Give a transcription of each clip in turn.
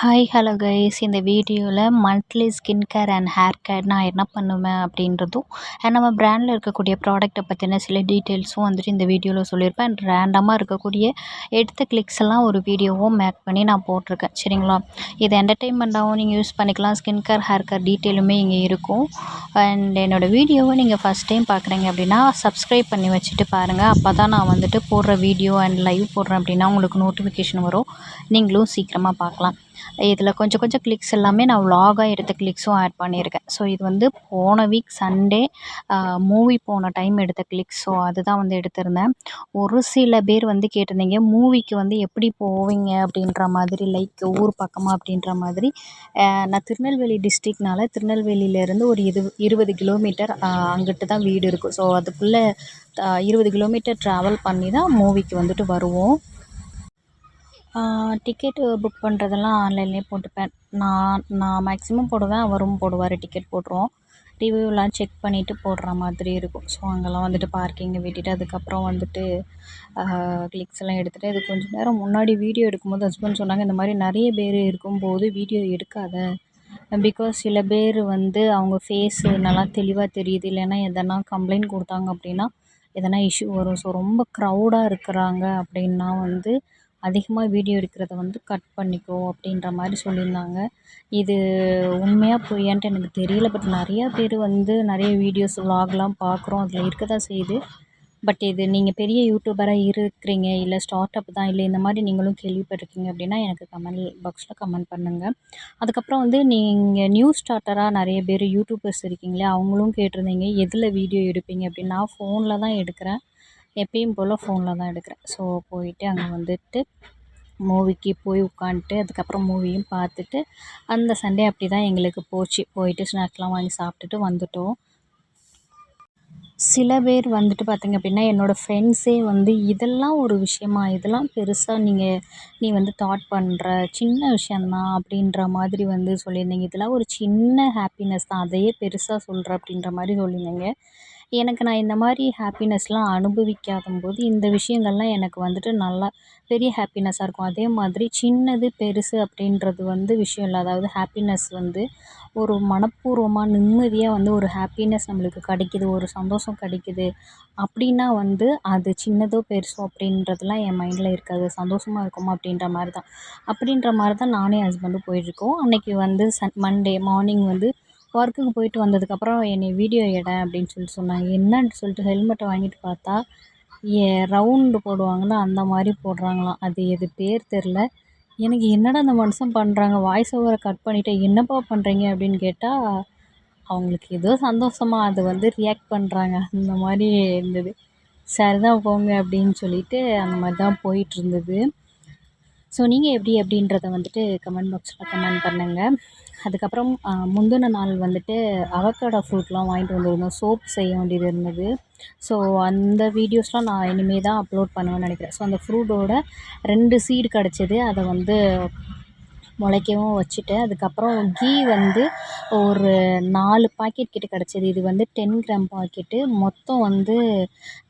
Hi hello guys இந்த வீடியோவில் monthly skin care and hair care நான் என்ன பண்ணுவேன் அப்படின்றதும் அண்ட் நம்ம ப்ராண்டில் இருக்கக்கூடிய ப்ராடக்ட்டை பற்றின சில டீட்டெயில்ஸும் வந்துட்டு இந்த வீடியோவில் சொல்லியிருப்பேன். அண்ட் ரேண்டமாக இருக்கக்கூடிய எடுத்த கிளிக்ஸ் எல்லாம் ஒரு வீடியோவும் மேக் பண்ணி நான் போட்டிருக்கேன். சரிங்களா? இது என்டர்டெயின்மெண்ட்டாகவும் நீங்கள் யூஸ் பண்ணிக்கலாம். ஸ்கின் கேர் ஹேர் கேர் டீட்டெயிலுமே இங்கே இருக்கும். அண்ட் என்னோடய வீடியோவை நீங்கள் ஃபஸ்ட் டைம் பார்க்குறீங்க அப்படின்னா சப்ஸ்கிரைப் பண்ணி வச்சுட்டு பாருங்கள் அப்போ தான் நான் வந்துட்டு போடுற வீடியோ அண்ட் லைவ் போடுறேன் அப்படின்னா உங்களுக்கு நோட்டிஃபிகேஷன் வரும். நீங்களும் சீக்கிரமாக பார்க்கலாம். இதில் கொஞ்சம் கொஞ்சம் கிளிக்ஸ் எல்லாமே நான் விலாகாக எடுத்த கிளிக்ஸும் ஆட் பண்ணியிருக்கேன். ஸோ இது வந்து போன வீக் சண்டே மூவி போன டைம் எடுத்த கிளிக்ஸ் ஸோ அதுதான் வந்து எடுத்திருந்தேன். ஒரு சில பேர் வந்து கேட்டிருந்தீங்க மூவிக்கு வந்து எப்படி போவீங்க? அப்படின்ற மாதிரி லைக் ஊர் பக்கமாக அப்படின்ற மாதிரி. நான் திருநெல்வேலி டிஸ்ட்ரிக்னால திருநெல்வேலியிலேருந்து ஒரு இது இருபது கிலோமீட்டர் அங்கிட்டு தான் வீடு இருக்கும் ஸோ அதுக்குள்ளே இருபது கிலோமீட்டர் ட்ராவல் பண்ணி தான் மூவிக்கு வந்துட்டு வருவோம். டிக்கெட்டு புக் பண்ணுறதெல்லாம் ஆன்லைன்லேயே போட்டுப்பேன். நான் நான் மேக்ஸிமம் போடுவேன் அவரும் போடுவார் டிக்கெட் போட்டுருவோம். ரிவ்யூலாம் செக் பண்ணிவிட்டு போடுற மாதிரி இருக்கும். ஸோ அங்கெல்லாம் வந்துட்டு பார்க்கிங்கை விட்டுட்டு அதுக்கப்புறம் வந்துட்டு கிளிக்ஸ் எல்லாம் எடுத்துகிட்டு அது கொஞ்சம் நேரம் முன்னாடி வீடியோ எடுக்கும்போது ஹஸ்பண்ட் சொன்னாங்க இந்த மாதிரி நிறைய பேர் இருக்கும்போது வீடியோ எடுக்காத. பிகாஸ் சில பேர் வந்து அவங்க ஃபேஸு நல்லா தெளிவாக தெரியுது இல்லைன்னா எதனா கம்ப்ளைண்ட் கொடுத்தாங்க அப்படின்னா எதனா இஷ்யூ வரும். ஸோ ரொம்ப க்ரௌடாக இருக்கிறாங்க அப்படின்னா வந்து அதிகமாக வீடியோ எடுக்கிறத வந்து கட் பண்ணிக்கோ அப்படின்ற மாதிரி சொல்லியிருந்தாங்க. இது உண்மையாக பொய்யான்ட்டு எனக்கு தெரியல. பட் நிறையா பேர் வந்து நிறைய வீடியோஸ் விலாக்லாம் பார்க்குறோம் அதில் இருக்க தான் செய்யுது. பட் இது நீங்கள் பெரிய யூடியூபராக இருக்கிறீங்க. இல்லை ஸ்டார்ட் அப் தான். இல்லை இந்த மாதிரி நீங்களும் கேள்விப்பட்டிருக்கீங்க அப்படின்னா எனக்கு கமெண்ட் பாக்ஸில் கமெண்ட் பண்ணுங்கள் அதுக்கப்புறம் வந்து நீங்கள் நியூ ஸ்டார்ட்டராக நிறைய பேர் யூடியூபர்ஸ் இருக்கீங்களே அவங்களும் கேட்டிருந்தீங்க. எதில் வீடியோ எடுப்பீங்க அப்படின்னு? நான் ஃபோனில் தான் எடுக்கிறேன். எப்பயும் போல் ஃபோனில் தான் எடுக்கிறேன். ஸோ போய்ட்டு அங்கே வந்துட்டு மூவிக்கு போய் உட்காந்துட்டு அதுக்கப்புறம் மூவியும் பார்த்துட்டு அந்த சண்டே அப்படி தான் எங்களுக்கு போச்சு. போயிட்டு ஸ்நாக்ஸ்லாம் வாங்கி சாப்பிட்டுட்டு வந்துவிட்டோம் சில பேர் வந்துட்டு பார்த்திங்க அப்படின்னா என்னோடய ஃப்ரெண்ட்ஸே வந்து இதெல்லாம் ஒரு விஷயமா இதெல்லாம் பெருசாக நீங்கள் நீ வந்து தாட் பண்ணுற சின்ன விஷயந்தான் அப்படின்ற மாதிரி வந்து சொல்லியிருந்தீங்க. இதெல்லாம் ஒரு சின்ன ஹாப்பினஸ் தான். அதையே பெருசாக சொல்கிற அப்படின்ற மாதிரி சொல்லியிருந்தீங்க. எனக்கு நான் இந்த மாதிரி ஹாப்பினஸ்லாம் அனுபவிக்காதம்போது இந்த விஷயங்கள்லாம் எனக்கு வந்துட்டு நல்லா பெரிய ஹாப்பினஸ்ஸாக இருக்கும். அதே மாதிரி சின்னது பெருசு அப்படின்றது வந்து விஷயம் இல்லை. அதாவது ஹாப்பினஸ் வந்து ஒரு மனப்பூர்வமாக நிம்மதியாக வந்து ஒரு ஹாப்பினஸ் நம்மளுக்கு கிடைக்கிது ஒரு சந்தோஷம் கிடைக்கிது அப்படின்னா வந்து அது சின்னதோ பெருசோ அப்படின்றதுலாம் என் மைண்டில் இருக்காது. சந்தோஷமாக இருக்குமா அப்படின்ற மாதிரி தான். அப்படின்ற மாதிரி தான் நானும் என் ஹஸ்பண்டும் போயிட்டுருக்கோம் அன்றைக்கி வந்து சன் மண்டே மார்னிங் வந்து ஒர்க்குக்கு போயிட்டு வந்ததுக்கப்புறம் என்னை வீடியோ எடு அப்படின்னு சொல்லிட்டு சொன்னாங்க. என்னன்னு சொல்லிட்டு ஹெல்மெட்டை வாங்கிட்டு பார்த்தா ஏ ரவுண்டு போடுவாங்கள்ல அந்த மாதிரி போடுறாங்களாம். அது எது பேர் தெரில எனக்கு என்னடா அந்த மனுஷன் பண்ணுறாங்க வாய்ஸ் ஓவரை கட் பண்ணிவிட்டு என்னப்பா பண்ணுறீங்க அப்படின்னு கேட்டால் அவங்களுக்கு ஏதோ சந்தோஷமாக அது வந்து ரியாக்ட் பண்ணுறாங்க அந்த மாதிரி இருந்தது. சரிதான் போங்க அப்படின்னு சொல்லிட்டு அந்த மாதிரி தான் போயிட்டுருந்தது ஸோ நீங்கள் எப்படி அப்படின்றத வந்துட்டு கமெண்ட் பாக்ஸில் கமெண்ட் பண்ணுங்கள் அதுக்கப்புறம் முந்தின நாள் வந்துட்டு அவக்கடா ஃப்ரூட்லாம் வாங்கிட்டு வந்திருந்தோம். சோப் செய்ய வேண்டியது இருந்தது. ஸோ அந்த வீடியோஸ்லாம் நான் இனிமேல் தான் அப்லோட் பண்ணுவேன்னு நினைக்கிறேன். ஸோ அந்த ஃப்ரூட்டோட ரெண்டு சீடு கிடச்சிது. அதை வந்து முளைக்கவும் வச்சுட்டேன் அதுக்கப்புறம் கீ வந்து ஒரு நாலு பாக்கெட் கிட்ட கிடச்சிது. இது வந்து டென் கிராம் பாக்கெட்டு மொத்தம் வந்து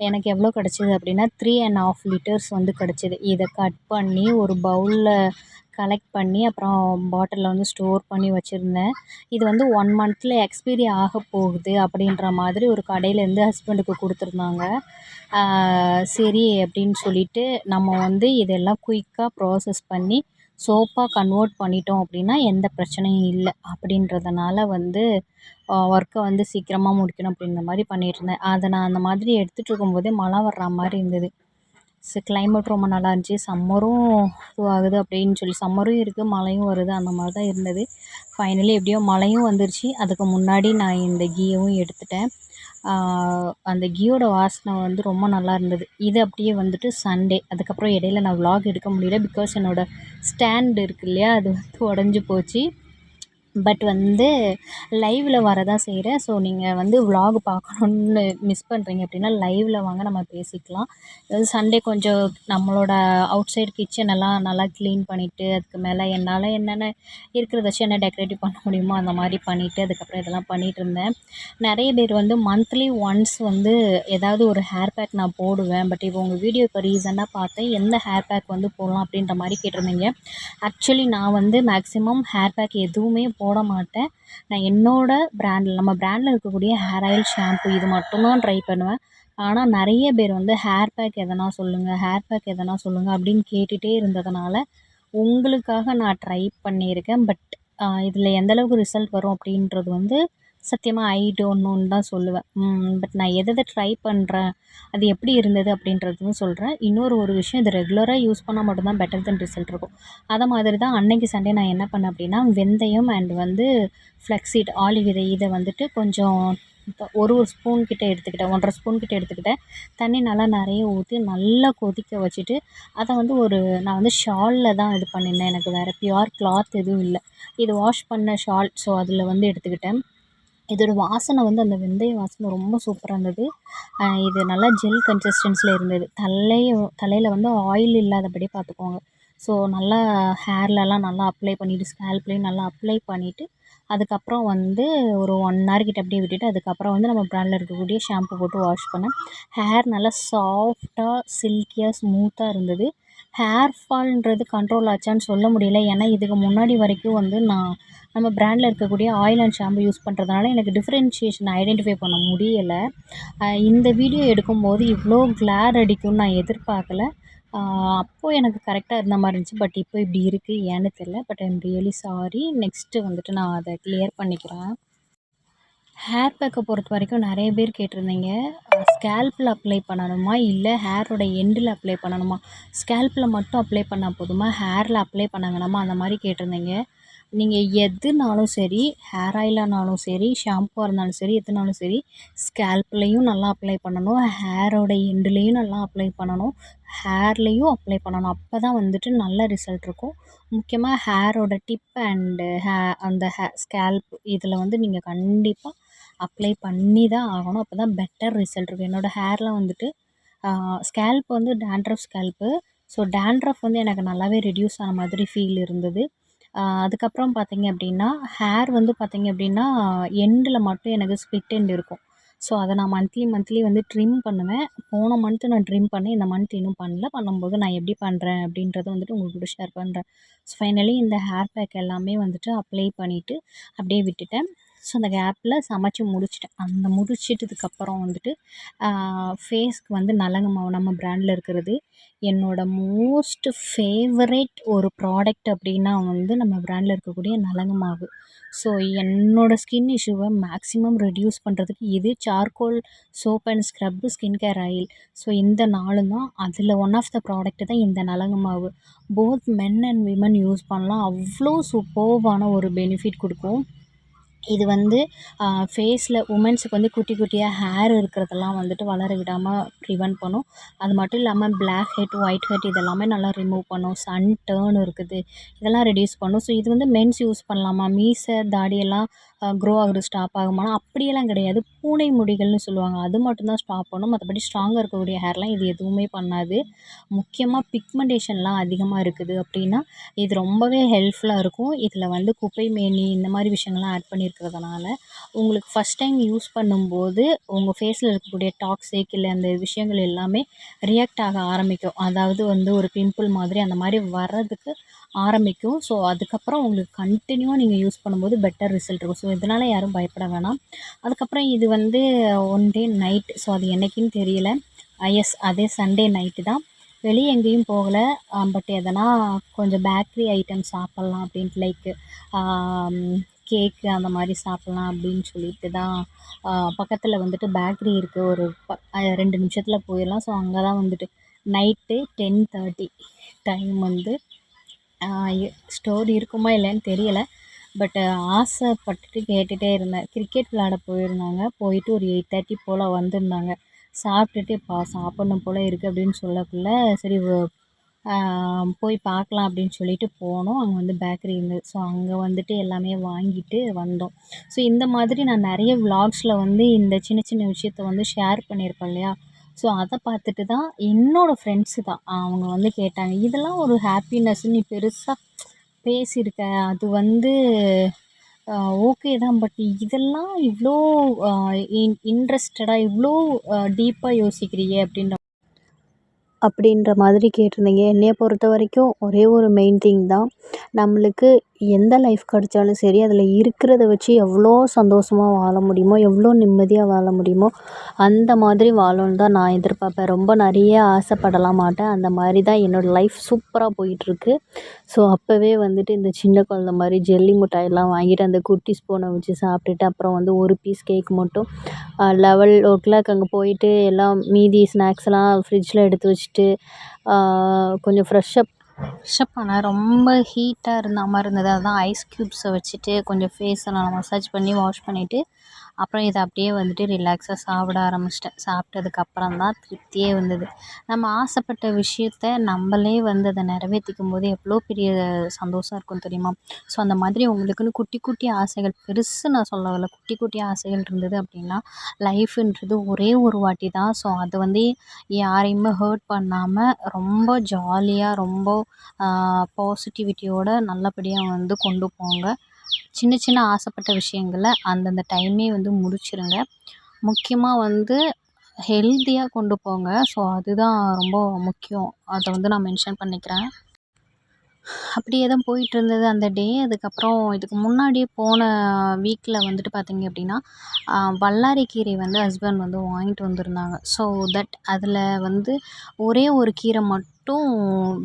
எனக்கு எவ்வளோ கிடச்சிது அப்படின்னா த்ரீ அண்ட் ஆஃப் லிட்டர்ஸ் வந்து கிடச்சிது. இதை கட் பண்ணி ஒரு பவுலில் கலெக்ட் பண்ணி அப்புறம் பாட்டிலில் வந்து ஸ்டோர் பண்ணி வச்சுருந்தேன். இது வந்து ஒன் மந்த்தில் எக்ஸ்பீரி ஆக போகுது அப்படின்ற மாதிரி ஒரு கடையிலேருந்து ஹஸ்பண்டுக்கு கொடுத்துருந்தாங்க. சரி அப்படின்னு சொல்லிட்டு நம்ம வந்து இதெல்லாம் குயிக்காக ப்ராசஸ் பண்ணி சோப்பாக கன்வெர்ட் பண்ணிட்டோம் அப்படின்னா எந்த பிரச்சனையும் இல்லை. அப்படின்றதுனால வந்து ஒர்க்கை வந்து சீக்கிரமாக முடிக்கணும் அப்படின்ற மாதிரி பண்ணிகிட்ருந்தேன் அதை நான் அந்த மாதிரி எடுத்துகிட்டு இருக்கும்போது மழை வர்ற மாதிரி இருந்தது. ஸோ கிளைமேட் ரொம்ப நல்லா இருந்துச்சு. சம்மரும் இதுவாகுது அப்படின்னு சொல்லி சம்மரும் இருக்குது மழையும் வருது அந்த மாதிரி தான் இருந்தது. ஃபைனலி எப்படியோ மழையும் வந்துருச்சு. அதுக்கு முன்னாடி நான் இந்த கீயவும் எடுத்துட்டேன். அந்த கீயோட வாசனை வந்து ரொம்ப நல்லா இருந்தது. இது அப்படியே வந்துட்டு சண்டே அதுக்கப்புறம் இடையில நான் விலாக் எடுக்க முடியல பிகாஸ் என்னோடய ஸ்டாண்ட் இருக்குது இல்லையா அது வந்து உடஞ்சி போச்சு. பட் வந்து லைவில் வர தான் செய்கிறேன் ஸோ நீங்கள் வந்து விலாக் பார்க்கணுன்னு மிஸ் பண்ணுறீங்க அப்படின்னா லைவில் வாங்க நம்ம பேசிக்கலாம். அதாவது சண்டே கொஞ்சம் நம்மளோட அவுட் சைடு கிச்சன் எல்லாம் நல்லா க்ளீன் பண்ணிவிட்டு அதுக்கு மேலே என்னால் என்னென்ன இருக்கிறத வச்சு என்ன டெக்கரேட்டிவ் பண்ண முடியுமோ அந்த மாதிரி பண்ணிவிட்டு அதுக்கப்புறம் இதெல்லாம் பண்ணிகிட்டு இருந்தேன். நிறைய பேர் வந்து மந்த்லி ஒன்ஸ் வந்து ஏதாவது ஒரு ஹேர் பேக் நான் போடுவேன். பட் இப்போ உங்கள் வீடியோ இப்போ ரீசெண்டாக பார்த்தேன் எந்த ஹேர் பேக் வந்து போடலாம் அப்படின்ற மாதிரி கேட்டிருந்தீங்க. ஆக்சுவலி நான் வந்து மேக்ஸிமம் ஹேர் பேக் எதுவுமே போட மாட்டேன் நான் என்னோடய ப்ராண்டில் நம்ம ப்ராண்டில் இருக்கக்கூடிய ஹேர் ஆயில் ஷாம்பு இது மட்டும்தான் ட்ரை பண்ணுவேன். ஆனால் நிறைய பேர் வந்து ஹேர் பேக் எதனா சொல்லுங்கள் ஹேர் பேக் எதனா சொல்லுங்கள் அப்படின்னு கேட்டுகிட்டே இருந்ததுனால உங்களுக்காக நான் ட்ரை பண்ணியிருக்கேன். பட் இதில் எந்தளவுக்கு ரிசல்ட் வரும் அப்படின்றது வந்து சத்தியமாக ஐ டோன்ட் நோன்னு தான் சொல்லுவேன். பட் நான் எதை எதை ட்ரை பண்ணுறேன் அது எப்படி இருந்தது அப்படின்றதும் சொல்கிறேன் இன்னொரு ஒரு விஷயம் இது ரெகுலராக யூஸ் பண்ணால் மட்டும்தான் பெட்டர் தென் ரிசல்ட் இருக்கும். அதை மாதிரி தான் அன்னைக்கு சண்டே நான் என்ன பண்ணேன் அப்படின்னா வெந்தயம் அண்ட் வந்து ஃப்ளக்ஸீட் ஆலி விதை இதை வந்துட்டு கொஞ்சம் ஒரு ஒரு ஸ்பூன் கிட்ட எடுத்துக்கிட்டேன் ஒன்றரை ஸ்பூன் கிட்ட எடுத்துக்கிட்டேன். தண்ணி நல்லா நிறைய ஊற்றி நல்லா கொதிக்க வச்சுட்டு அதை வந்து ஒரு நான் வந்து ஷாலில் தான் இது பண்ணியிருந்தேன் எனக்கு வேறு பியூர் கிளாத் எதுவும் இல்லை. இது வாஷ் பண்ண ஷால் ஸோ அதில் வந்து எடுத்துக்கிட்டேன். இதோட வாசனை வந்து அந்த வெந்தய வாசனை ரொம்ப சூப்பராக இருந்தது. இது நல்லா ஜெல் கன்சிஸ்டன்ஸில் இருந்தது. தலையை தலையில் வந்து ஆயில் இல்லாதபடி பார்த்துக்கோங்க ஸோ நல்லா ஹேர்லலாம் நல்லா அப்ளை பண்ணிவிட்டு ஸ்கேல்ப்லேயும் நல்லா அப்ளை பண்ணிவிட்டு அதுக்கப்புறம் வந்து ஒரு ஒன் ஹவர் கிட்ட அப்படியே விட்டுட்டு அதுக்கப்புறம் வந்து நம்ம ப்ராண்டில் இருக்கக்கூடிய ஷாம்பு போட்டு வாஷ் பண்ணேன் ஹேர் நல்லா சாஃப்டாக சில்கியாக ஸ்மூத்தாக இருந்தது. ஹேர் ஃபால்ன்றது கண்ட்ரோல் ஆச்சான்னு சொல்ல முடியல. ஏன்னா இதுக்கு முன்னாடி வரைக்கும் வந்து நான் நம்ம பிராண்டில் இருக்கக்கூடிய ஆயில் அண்ட் ஷாம்பு யூஸ் பண்ணுறதுனால எனக்கு டிஃப்ரென்ஷியேஷன் ஐடென்டிஃபை பண்ண முடியலை. இந்த வீடியோ எடுக்கும்போது இவ்வளோ கிளார் அடிக்கும்னு நான் எதிர்பார்க்கல. அப்போது எனக்கு கரெக்டாக இருந்த மாதிரி இருந்துச்சு. பட் இப்போ இப்படி இருக்குது ஏன்னு தெரில but I'm really sorry next வந்துட்டு நான் அதை கிளியர் பண்ணிக்கிறேன். ஹேர் பேக்கை பொறுத்த வரைக்கும் நிறைய பேர் கேட்டிருந்தீங்க. ஸ்கேல்பில் அப்ளை பண்ணணுமா? இல்லை ஹேரோட எண்டில் அப்ளை பண்ணணுமா? ஸ்கேல்பில் மட்டும் அப்ளை பண்ணால் போதுமா? ஹேரில் அப்ளை பண்ண வேணாமா அந்த மாதிரி கேட்டிருந்தீங்க. நீங்கள் எதுனாலும் சரி ஹேர் ஆயிலானாலும் சரி ஷாம்புவாக இருந்தாலும் சரி எதுனாலும் சரி ஸ்கேல்ப்லேயும் நல்லா அப்ளை பண்ணணும். ஹேரோட எண்டுலேயும் நல்லா அப்ளை பண்ணணும். ஹேர்லேயும் அப்ளை பண்ணணும். அப்போ தான் வந்துட்டு நல்ல ரிசல்ட் இருக்கும். முக்கியமாக ஹேரோட டிப் அண்டு ஹே அந்த ஹே ஸ்கேல்ப் இதில் வந்து நீங்கள் கண்டிப்பாக அப்ளை பண்ணி தான் ஆகணும். அப்போ தான் பெட்டர் ரிசல்ட் இருக்கும் என்னோடய ஹேர்லாம் வந்துட்டு ஸ்கேல்ப் வந்து டேண்ட்ரஃப் ஸ்கேல்ப்பு ஸோ டேண்ட்ரஃப் வந்து எனக்கு நல்லாவே ரெடியூஸ் ஆன மாதிரி ஃபீல் இருந்தது. அதுக்கப்புறம் பார்த்திங்க அப்படின்னா ஹேர் வந்து பார்த்திங்க அப்படின்னா எண்டில் மட்டும் எனக்கு ஸ்ப்ளிட் எண்ட் இருக்கும். ஸோ அதை நான் மந்த்லி மந்த்லி வந்து ட்ரிம் பண்ணுவேன். போன மந்த்து நான் ட்ரிம் பண்ணேன். இந்த மந்த் இன்னும் பண்ணல. பண்ணும்போது நான் எப்படி பண்ணுறேன் அப்படின்றத வந்துட்டு உங்களுக்கு ஷேர் பண்ணுறேன் ஸோ ஃபைனலி இந்த ஹேர் பேக் எல்லாமே வந்துட்டு அப்ளை பண்ணிவிட்டு அப்படியே விட்டுட்டேன். ஸோ அந்த கேப்பில் சமைச்சி முடிச்சிட்டேன். அந்த முடிச்சிட்டதுக்கப்புறம் வந்துட்டு ஃபேஸ்க்கு வந்து நலங்கு மாவு நம்ம ப்ராண்டில் இருக்கிறது. என்னோடய மோஸ்ட் ஃபேவரேட் ஒரு ப்ராடக்ட் அப்படின்னா வந்து நம்ம ப்ராண்டில் இருக்கக்கூடிய நலங்கு மாவு. ஸோ என்னோடய ஸ்கின் இஷ்யூவை மேக்ஸிமம் ரெடியூஸ் பண்ணுறதுக்கு இது charcoal soap and scrub skin care oil so இந்த நாளும் தான் அதில் ஒன் ஆஃப் த ப்ராடக்ட்டு தான் இந்த நலங்கு மாவு. Both men and women use பண்ணலாம். அவ்வளோ சூப்பர்வான ஒரு பெனிஃபிட் கொடுக்கும். இது வந்து ஃபேஸில் உமன்ஸுக்கு வந்து குட்டி குட்டியாக ஹேர் இருக்கிறதெல்லாம் வந்துட்டு வளர விடாமல் ப்ரிவென்ட் பண்ணும். அது மட்டும் இல்லாமல் பிளாக் ஹெட் ஒயிட் ஹெட் இதெல்லாமே நல்லா ரிமூவ் பண்ணும். சன் டேர்ன் இருக்குது. இதெல்லாம் ரெடியூஸ் பண்ணும். ஸோ இது வந்து மென்ஸ் யூஸ் பண்ணலாமா? மீசை தாடியெல்லாம் க்ரோ ஆகுறது ஸ்டாப் ஆகுமானா? அப்படியெல்லாம் கிடையாது. பூனை முடிகள்னு சொல்லுவாங்க. அது மட்டும்தான் ஸ்டாப் பண்ணும். மற்றபடி ஸ்ட்ராங்காக இருக்கக்கூடிய ஹேர்லாம் இது எதுவுமே பண்ணாது. முக்கியமாக பிக்மெண்டேஷன்லாம் அதிகமாக இருக்குது அப்படின்னா இது ரொம்பவே ஹெல்ப்ஃபுல்லாக இருக்கும். இதில் வந்து குப்பை மேனி இந்த மாதிரி விஷயங்கள்லாம் ஆட் பண்ணியிருக்கிறதுனால உங்களுக்கு ஃபஸ்ட் டைம் யூஸ் பண்ணும்போது உங்கள் ஃபேஸில் இருக்கக்கூடிய டாக்ஸிக் இல்லை அந்த விஷயங்கள் எல்லாமே ரியாக்ட் ஆக ஆரம்பிக்கும். அதாவது வந்து ஒரு பிம்பிள் மாதிரி அந்த மாதிரி வர்றதுக்கு ஆரம்பிக்கும். ஸோ அதுக்கப்புறம் உங்களுக்கு கண்டினியூவாக நீங்கள் யூஸ் பண்ணும்போது பெட்டர் ரிசல்ட் இருக்கும். ஸோ இதனால் யாரும் பயப்பட வேணாம். அதுக்கப்புறம் இது வந்து ஒன் டே நைட் ஸோ அது என்றைக்குன்னு தெரியல. Ah, எஸ் அதே சண்டே நைட்டு தான். வெளியே எங்கேயும் போகலை. பட் um, எதனா கொஞ்சம் பேக்கரி ஐட்டம் சாப்பிட்லாம் அப்படின்ட்டு லைக்கு um, கேக்கு அந்த மாதிரி சாப்பிட்லாம் அப்படின்னு சொல்லிட்டு தான் பக்கத்தில் வந்துட்டு பேக்கரி இருக்குது ஒரு ப ரெண்டு நிமிஷத்தில் போயிடலாம். ஸோ அங்கே தான் வந்துட்டு நைட்டு டென் தேர்ட்டி டைம் வந்து ஸ்டோர் இருக்குமா இல்லைன்னு தெரியலை. பட்டு ஆசைப்பட்டுட்டு கேட்டுகிட்டே இருந்தேன். கிரிக்கெட் விளாட போயிருந்தாங்க. போயிட்டு ஒரு எயிட் தேர்ட்டி போல் வந்திருந்தாங்க. சாப்பிட்டுட்டு இப்போ சாப்பிட்ணும் போல் இருக்குது அப்படின்னு சொல்லக்குள்ள சரி போய் பார்க்கலாம் அப்படின்னு சொல்லிட்டு போனோம். அங்கே வந்து பேக்கரி இருந்தது ஸோ அங்கே வந்துட்டு எல்லாமே வாங்கிட்டு வந்தோம். ஸோ இந்த மாதிரி நான் நிறைய விலாக்ஸில் வந்து இந்த சின்ன சின்ன விஷயத்த வந்து ஷேர் பண்ணியிருப்பேன் இல்லையா? ஸோ அதை பார்த்துட்டு தான் என்னோடய ஃப்ரெண்ட்ஸு தான் அவங்க வந்து கேட்டாங்க இதெல்லாம் ஒரு ஹாப்பினஸ் நீ பெருசாக பேசியிருக்க அது வந்து ஓகே தான் பட் இதெல்லாம் இவ்வளோ இன் இன்ட்ரெஸ்டடாக இவ்வளோ டீப்பாக யோசிக்கிறியே அப்படின்ற அப்படின்ற மாதிரி கேட்டிருந்தீங்க. என்னையை பொறுத்த வரைக்கும் ஒரே ஒரு மெயின் திங் தான். நம்மளுக்கு எந்த லைஃப் கிடைச்சாலும் சரி அதில் இருக்கிறத வச்சு எவ்வளோ சந்தோஷமாக வாழ முடியுமோ எவ்வளோ நிம்மதியாக வாழ முடியுமோ அந்த மாதிரி வாழணுன்னு தான் நான் எதிர்பார்ப்பேன். ரொம்ப நிறைய ஆசைப்படலாம் மாட்டேன். அந்த மாதிரி தான் என்னோடய லைஃப் சூப்பராக போயிட்டுருக்கு. ஸோ அப்போவே வந்துட்டு இந்த சின்ன குழந்த மாதிரி ஜெல்லி மிட்டாயெல்லாம் வாங்கிட்டு அந்த குட்டி ஸ்பூனை வச்சு சாப்பிட்டுட்டு அப்புறம் வந்து ஒரு பீஸ் கேக் மட்டும் லெவல் ஓ கிளாக் அங்கே போயிட்டு எல்லாம் மீதி ஸ்நாக்ஸ்லாம் ஃப்ரிட்ஜில் எடுத்து வச்சுட்டு கொஞ்சம் ஃப்ரெஷ்ஷப் ஃப்ரெஷ்ஷப் பண்ணேன் ரொம்ப ஹீட்டாக இருந்த மாதிரி இருந்தது. அதுதான் ஐஸ் க்யூப்ஸை வச்சுட்டு கொஞ்சம் ஃபேஸை மசாஜ் பண்ணி வாஷ் பண்ணிவிட்டு அப்புறம் இதை அப்படியே வந்துட்டு ரிலாக்ஸாக சாப்பிட ஆரம்பிச்சிட்டேன். சாப்பிட்டதுக்கப்புறம் தான் திருப்தியே வந்தது. நம்ம ஆசைப்பட்ட விஷயத்த நம்மளே வந்து அதை நிறைவேற்றிக்கும் போது எவ்வளோ பெரிய சந்தோஷம் இருக்கும் தெரியுமா? ஸோ அந்த மாதிரி உங்களுக்குன்னு குட்டி குட்டி ஆசைகள் பெருசு நான் சொல்ல வரல. குட்டி குட்டி ஆசைகள் இருந்தது அப்படின்னா லைஃப்ன்றது ஒரே ஒரு வாட்டி தான். ஸோ அது வந்து யாரையுமே ஹர்ட் பண்ணாமல் ரொம்ப ஜாலியாக ரொம்ப பாசிட்டிவிட்டியோட நல்லபடியாக வந்து கொண்டு போங்க. சின்ன சின்ன ஆசைப்பட்ட விஷயங்கள அந்தந்த டைமே வந்து முடிச்சிடுங்க முக்கியமாக வந்து ஹெல்த்தியாக கொண்டு போங்க. ஸோ அதுதான் ரொம்ப முக்கியம். அதை வந்து நான் மென்ஷன் பண்ணிக்கிறேன். அப்படியே தான் போயிட்டுருந்தது அந்த டே அதுக்கப்புறம் இதுக்கு முன்னாடியே போன வீக்கில் வந்துட்டு பார்த்திங்க அப்படின்னா வல்லாரை கீரை வந்து ஹஸ்பண்ட் வந்து வாங்கிட்டு வந்திருந்தாங்க. ஸோ தட் அதில் வந்து ஒரே ஒரு கீரை மட்டும்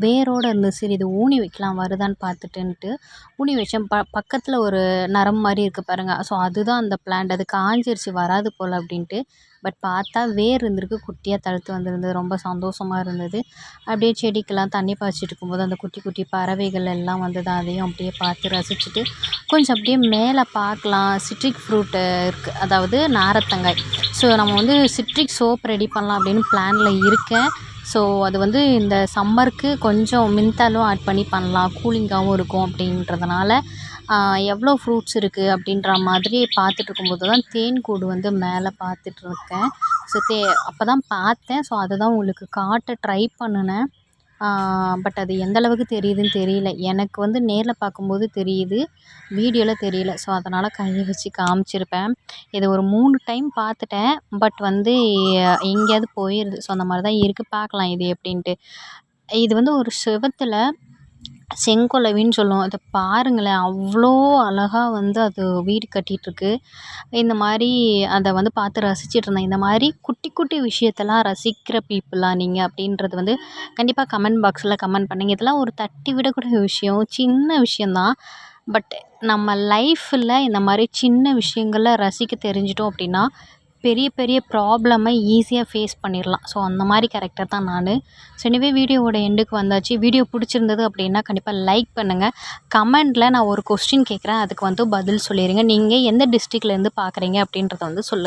வேரோடு இருந்தது சரி இது ஊனி வைக்கலாம் வருதான்னு பார்த்துட்டுன்ட்டு ஊனி வச்சேன் ப பக்கத்தில் ஒரு நரம் மாதிரி இருக்குது பாருங்கள் ஸோ அதுதான் அந்த பிளான்ட் அது காஞ்சிருச்சு வராது போல் அப்படின்ட்டு. பட் பார்த்தா வேர் இருந்திருக்கு குட்டியாக தழுத்து வந்திருந்தது. ரொம்ப சந்தோஷமாக இருந்தது. அப்படியே செடிக்கெல்லாம் தண்ணி பாய்ச்சிட்டு இருக்கும்போது அந்த குட்டி குட்டி பறவைகள் எல்லாம் வந்தது. அதையும் அப்படியே பார்த்து ரசிச்சுட்டு கொஞ்சம் அப்படியே மேலே பார்க்கலாம். சிட்ரிக் ஃப்ரூட்டு இருக்குது அதாவது நாரத்தங்காய். ஸோ நம்ம வந்து சிட்ரிக் சோப் ரெடி பண்ணலாம் அப்படின்னு பிளானில் இருக்கேன். ஸோ அது வந்து இந்த சம்மருக்கு கொஞ்சம் மின்தாலும் ஆட் பண்ணி பண்ணலாம். கூலிங்காகவும் இருக்கும் அப்படின்றதுனால எவ்வளோ ஃப்ரூட்ஸ் இருக்குது அப்படின்ற மாதிரி பார்த்துட்டு இருக்கும்போது தான் தேன் கூடு வந்து மேலே பார்த்துட்ருக்கேன் ஸோ தே அப்போ தான் பார்த்தேன். ஸோ அதை தான் உங்களுக்கு காட்ட ட்ரை பண்ணினேன். பட் அது எந்த அளவுக்கு தெரியுதுன்னு தெரியல. எனக்கு வந்து நேரில் பார்க்கும்போது தெரியுது. வீடியோவில் தெரியல. ஸோ அதனால் கையை வச்சு காமிச்சிருப்பேன். இதை ஒரு மூணு டைம் பார்த்துட்டேன். பட் வந்து எங்கேயாவது போயிடுது ஸோ அந்த மாதிரி தான் இருக்குது பார்க்கலாம் இது எப்படின்ட்டு. இது வந்து ஒரு செவத்தில் செங்கொலவின்னு சொல்லுவோம். அதை பாருங்களேன். அவ்வளோ அழகாக வந்து அது வீடு கட்டிகிட்ருக்கு இந்த மாதிரி அதை வந்து பார்த்து ரசிச்சிட்டுருந்தேன் இந்த மாதிரி குட்டி குட்டி விஷயத்தெல்லாம் ரசிக்கிற பீப்புளா நீங்கள் அப்படின்றது வந்து கண்டிப்பாக கமெண்ட் பாக்ஸில் கமெண்ட் பண்ணுங்கள் இதெல்லாம் ஒரு தட்டி விடக்கூடிய விஷயம் சின்ன விஷயந்தான் பட் நம்ம லைஃப்பில் இந்த மாதிரி சின்ன விஷயங்கள ரசிக்க தெரிஞ்சிட்டோம் அப்படின்னா பெரிய பெரிய ப்ராப்ளமை ஈஸியாக ஃபேஸ் பண்ணிடலாம் ஸோ அந்த மாதிரி கேரக்டர் தான் நான். ஸோ எனவே வீடியோவோட எண்டுக்கு வந்தாச்சு. வீடியோ பிடிச்சிருந்தது அப்படின்னா கண்டிப்பாக லைக் பண்ணுங்கள் கமெண்டில் நான் ஒரு கொஸ்டின் கேட்குறேன் அதுக்கு வந்து பதில் சொல்லிடுங்க நீங்கள் எந்த டிஸ்ட்ரிக்ட்லேருந்து பார்க்குறீங்க அப்படின்றத வந்து சொல்லுங்கள்